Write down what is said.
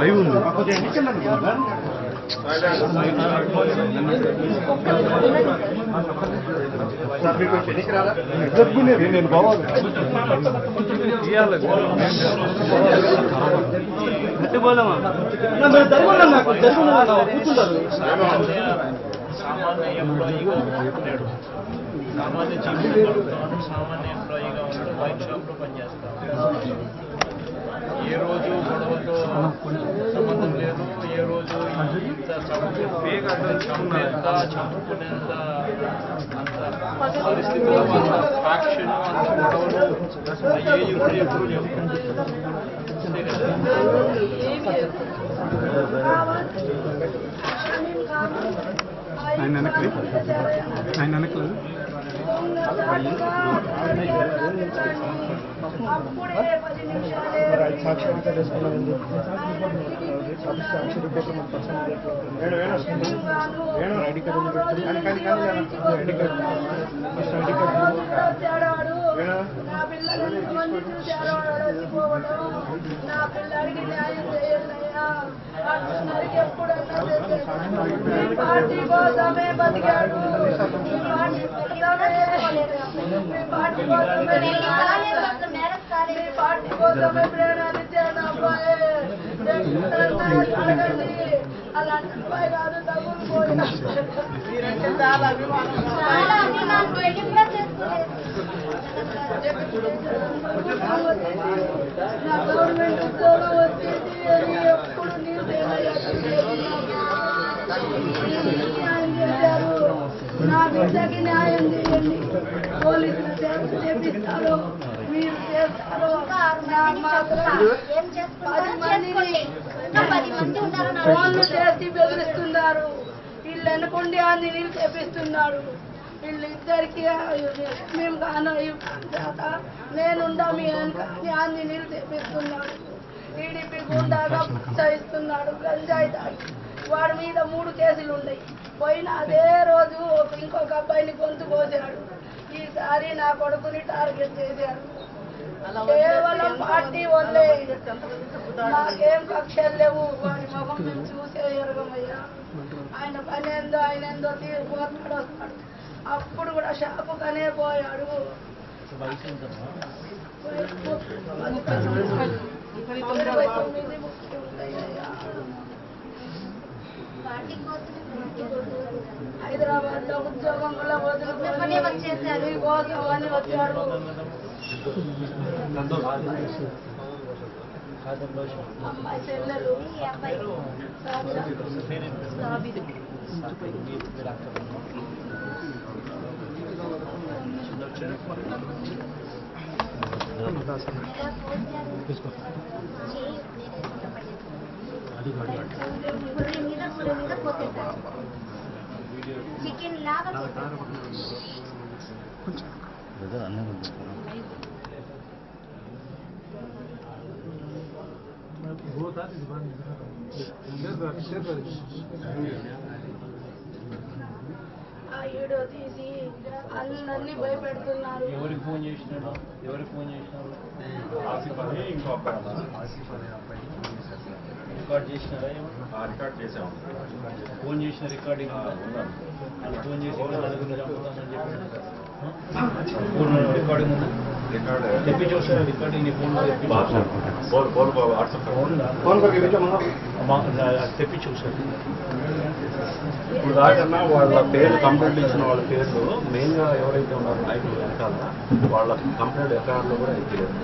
Live ఉంది. నేను బావాలి జరుగుండండి అన్న కూర్చుంటారు. సామాన్య ఎంప్లాయీగా ఉన్నాడు సామాన్య జీవితంలో ఉన్నాడు సామాన్య ఎంప్లాయీగా ఉన్నాడు వైన్ షాప్లో పనిచేస్తాడు ఏ రోజు గొడవతో సంబంధం లేదు ఏ రోజు ఇంత చంపు చంపేంత చంపుకునేంత అంత పరిస్థితుల్లో అంత ఫ్యాక్షన్ అంత గొడవలు అయ్యే ఇప్పుడు ఎప్పుడు లేవు అంతే కదా ఆయన వెనక్కి ఆయన వేణు ఐడి కార్డు ఉంది పెట్టుకుని కానీ కానీ కానీ ఐడి కార్డు. నా పిల్లడికి న్యాయం చేయాలయ్యా అన్నరికి గవర్నమెంట్ ఉద్యోగం వచ్చేసి అని ఎప్పుడు న్యాయం బిడ్డకి న్యాయం చేయండి. పోలీసులు చేపిస్తారు మీరు చేస్తారో పది మందిని ఫోన్లు చేసి బెదిరిస్తున్నారు వీళ్ళు అనుకుండి అన్ని నీళ్ళు చేపిస్తున్నాడు వీళ్ళు ఇద్దరికి మేము కాన నేనుండా మీ వెనక అన్ని నీళ్ళు చేపిస్తున్నాడు టీడీపీ గుండాగా ప్రోత్సహిస్తున్నాడు. గంజాయి తాగి వాడి మీద మూడు కేసులు ఉన్నాయి పోయిన అదే రోజు ఇంకొక అబ్బాయిని గొంతు కోసాడు ఈసారి నా కొడుకుని టార్గెట్ చేశాడు కేవలం పార్టీ వల్లే నాకేం కక్షలు లేవు. వాడి ముఖం మేము చూసే ఎరగమయ్యా. ఆయన పని ఏందో ఆయన ఏందో తీరిపోతాడు వస్తాడు. అప్పుడు కూడా షాపుకనే పోయాడు. ఇరవై తొమ్మిది. హైదరాబాద్లో ఉద్యోగం వల్ల వదులుకొని కోసం అని వచ్చాడు అమ్మాయి చెల్లెలు. చికెన్ లాగా ఆ వీడియో తీసి అందరినీ భయపెడుతున్నారు. ఎవరికి ఫోన్ చేసినాడు ఎవరికి ఫోన్ రికార్డ్ చేసినారా ఏమన్నా? రికార్డ్ చేసాం ఫోన్ చేసిన రికార్డింగ్ ఉందా? వాళ్ళు ఫోన్ చేసి ఇలా నలుగురిని చంపుతామని చెప్పి ఫోన్ రికార్డింగ్ ఉందా? రికార్డ్ ఒకసారి రికార్డింగ్ వాట్సాప్ ఫోన్ కొరికి పెట్టామన్నా అమ్మా, నా- తెప్పించి ఒకసారి ఇప్పుడు దాకన్నా వాళ్ళ పేర్లు కంప్లైంట్ ఇచ్చిన వాళ్ళ పేర్లు మెయిన్గా ఎవరైతే ఉన్నారో నాయకులు వెనకాల వాళ్ళ కంప్లైంట్ ఎఫ్ఐఆర్లో కూడా ఎక్కిలేదు